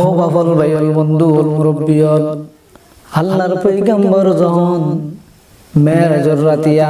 ও bubble ভাইল বন্ধু মুরব্বিয়ল আল্লাহর পৈগম্বর যখন মেরাজর রাতিয়া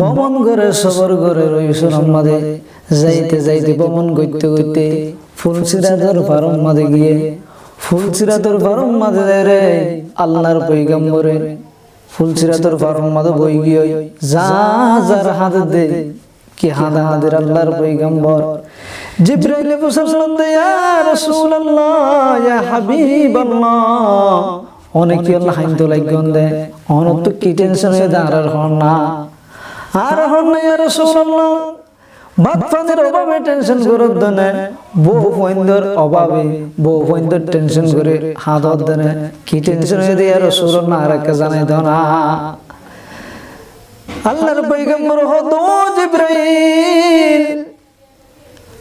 বমন করে, সবর করে রইসুন মাঝে যাইতে যাইতে বমন করতে করতে ফুলসিরাজর ফারম মাঝে গিয়ে ফুলসিরাতর ফারম যায় রে আল্লাহর পৈগম্বরে। ফুলসিরাতর ফারম মাঝে বই গিয়ে, যা, যার হাত দে, কি হাদা হাদের আল্লাহর পৈগম্বর? জিব্রাইল মুসাল্লাম ইয়া রাসূলুল্লাহ, ইয়া হাবিবাল্লাহ। অনেকে আল্লাহ হাইতো লাগন দে অনেক তো কি টেনশন হয়ে দাঁড়ার হন না। আর হন না, ইয়া রাসূলুল্লাহ। ভাত পানির অভাবে টেনশন করে দেনে বহু ফৈন্দর অভাবে বহু ফৈন্দর টেনশন করে হাত দেনে। কি টেনশন হয়ে দিয়ে রাসূলুল্লাহ আর কে জানাই দাও না। আল্লাহর পয়গম্বর হতো জিব্রাইল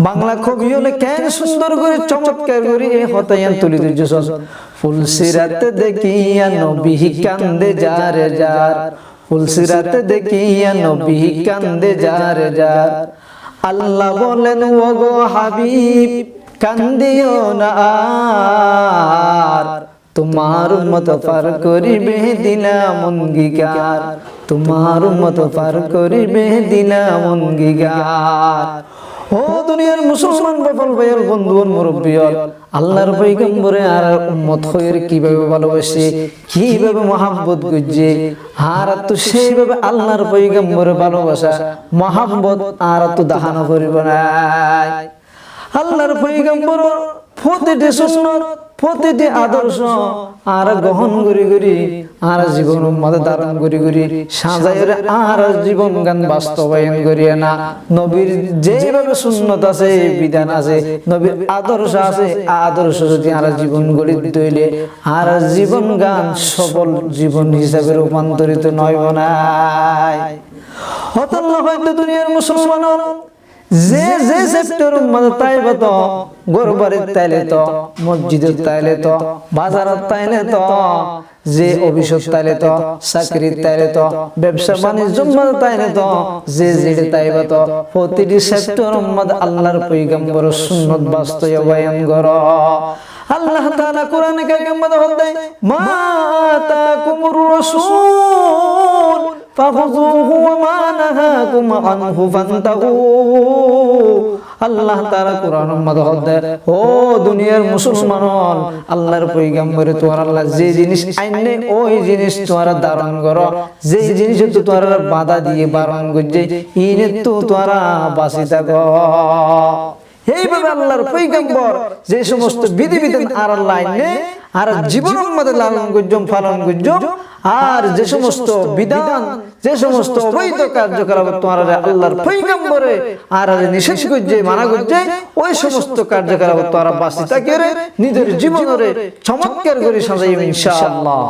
বাংলা কবি হলে কেন সুন্দর করে চমৎকার করে এই হতায়ান তুলি দিচ্ছ ফুলসিরাতে দেখিয়া নবী কান্দে যারে যার। ফুলসিরাতে দেখিয়া নবী কান্দে যারে যার। আল্লাহ বলেন ও গো হাবিব, কান্দিও না তোমার মত পার করিবে দিলাম অঙ্গীকার তোমার মত পার করিবে দিলাম অঙ্গীকার ও দুনিয়ার মুসলমান বাপল ভাইয়ের বন্ধু মুরব্বিয়ল আল্লাহর পৈগম্বরে আর উম্মত হয়ের কীভাবে ভালোবাসে, কীভাবে মহাব্বত গুজে, আর তো সেইভাবে আল্লাহর পৈগম্বরে ভালোবাসা, মহাব্বত আর তো দাহানো করিব না আল্লাহর পৈগম্বর ফতে সুন্নত প্রতিটি আদর্শ আর গ্রহণ করি করি আর জীবন ধারণ করি করি সাজাইরে আর জীবন গান বাস্তবায়ন করিয়ে না। নবীর যেভাবে সুন্নত আছে বিধান আছে নবীর আদর্শ আছে আদর্শ যদি আর জীবন গড়ি তৈলে আর জীবন গান সফল জীবন হিসাবে রূপান্তরিত নয় নাই হতল্ল হয়তো দুনিয়ার মুসলমান যে যে সেক্টর মধ্যে তাইবে তো গরবারের তাইলে তো মসজিদের তাইলে তো বাজারের তাইলে তো যে অভিষেক তাইলে তো চাকরির তাইলে তো ব্যবসা বাণিজ্য মধ্যে তাইলে তো যে যে তাইবে তো প্রতিটি সেক্টর মধ্যে আল্লাহর পৈগম্বর সুন্নত বাস্তবায়ন কর। আল্লাহ তাআলা কোরআনে কারিমের মধ্যে বলেন মা তাকুমুর রাসূল ওয়া মা নাহাকুম আনহু ফান্তাহু আল্লাহ তাআলা কোরআনের মধ্যে ও দুনিয়ার মুসলমান আল্লাহর পয়গম্বরে তোমার আল্লাহ যে জিনিস আইনে, ওই জিনিস তোমরা ধারণ করো। যে জিনিস তো তোমরা বাধা দিয়ে বারণ করছে, ইনে তো তোমরা বাঁচি থাকো এইভাবে আল্লাহর পৈগম্বর যে সমস্ত বিধি বিধান আর আল্লাহ আইনে আর জীবনের মধ্যে লালন গুজম পালন গুজম আর যে সমস্ত বিধান যে সমস্ত অবৈধ কার্যকলাপ তোমার আল্লাহর পৈগম্বরে আর নিষেধ করছে মানা করছে ওই সমস্ত কার্যকলাপ তোমার বাঁচি করে নিজের জীবনরে চমৎকার করে সাজাইব ইনশাআল্লাহ।